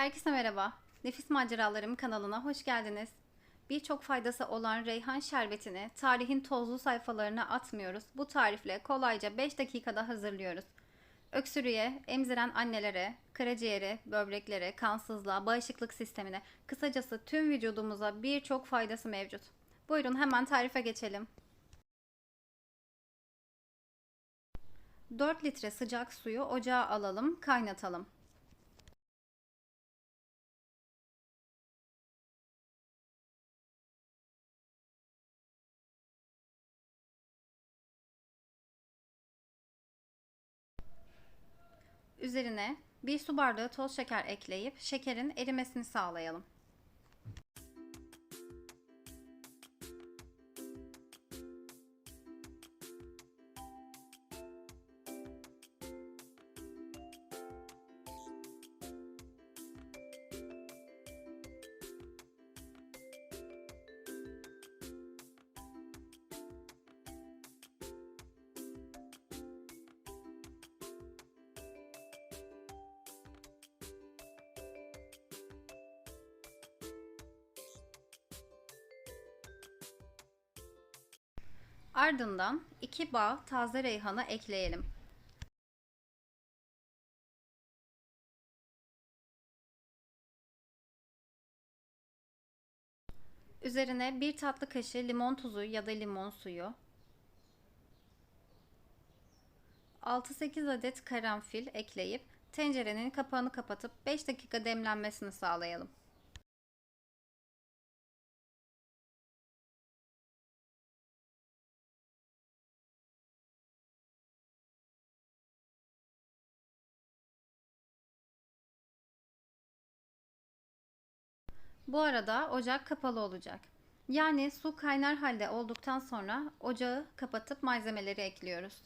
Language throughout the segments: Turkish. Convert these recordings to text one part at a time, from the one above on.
Herkese merhaba. Nefis Maceralarım kanalına hoş geldiniz. Birçok faydası olan reyhan şerbetini tarihin tozlu sayfalarına atmıyoruz. Bu tarifle kolayca 5 dakikada hazırlıyoruz. Öksürüğe, emziren annelere, karaciğere, böbreklere, kansızlığa, bağışıklık sistemine, kısacası tüm vücudumuza birçok faydası mevcut. Buyurun hemen tarife geçelim. 4 litre sıcak suyu ocağa alalım, kaynatalım. Üzerine bir su bardağı toz şeker ekleyip şekerin erimesini sağlayalım. Ardından 2 bağ taze reyhanı ekleyelim. Üzerine 1 tatlı kaşığı limon tuzu ya da limon suyu, 6-8 adet karanfil ekleyip tencerenin kapağını kapatıp 5 dakika demlenmesini sağlayalım. Bu arada ocak kapalı olacak. Yani su kaynar halde olduktan sonra ocağı kapatıp malzemeleri ekliyoruz.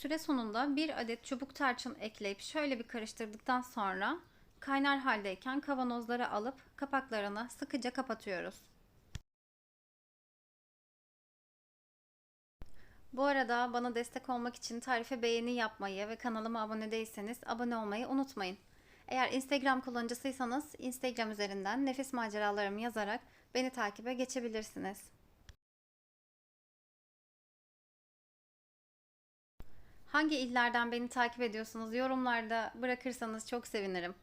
Süre sonunda bir adet çubuk tarçın ekleyip şöyle bir karıştırdıktan sonra kaynar haldeyken kavanozlara alıp kapaklarını sıkıca kapatıyoruz. Bu arada bana destek olmak için tarife beğeni yapmayı ve kanalıma abone değilseniz abone olmayı unutmayın. Eğer Instagram kullanıcısıysanız Instagram üzerinden nefis maceralarımı yazarak beni takibe geçebilirsiniz. Hangi illerden beni takip ediyorsunuz? Yorumlarda bırakırsanız çok sevinirim.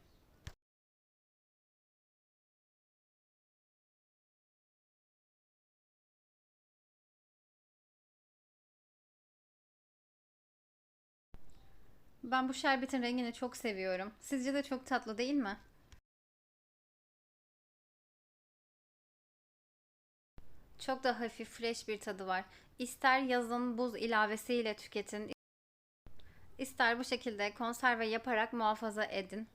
Ben bu şerbetin rengini çok seviyorum. Sizce de çok tatlı değil mi? Çok da hafif, fresh bir tadı var. İster yazın buz ilavesiyle tüketin, ister bu şekilde konserve yaparak muhafaza edin.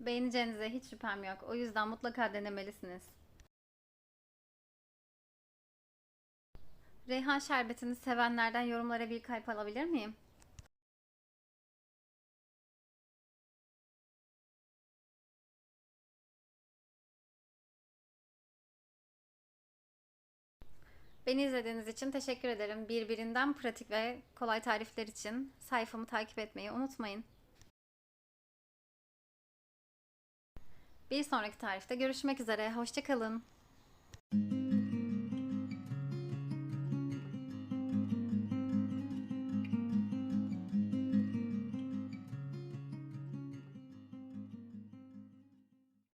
Beğeneceğinize hiç şüphem yok. O yüzden mutlaka denemelisiniz. Reyhan şerbetini sevenlerden yorumlara bir kalp alabilir miyim? Beni izlediğiniz için teşekkür ederim. Birbirinden pratik ve kolay tarifler için sayfamı takip etmeyi unutmayın. Bir sonraki tarifte görüşmek üzere. Hoşçakalın.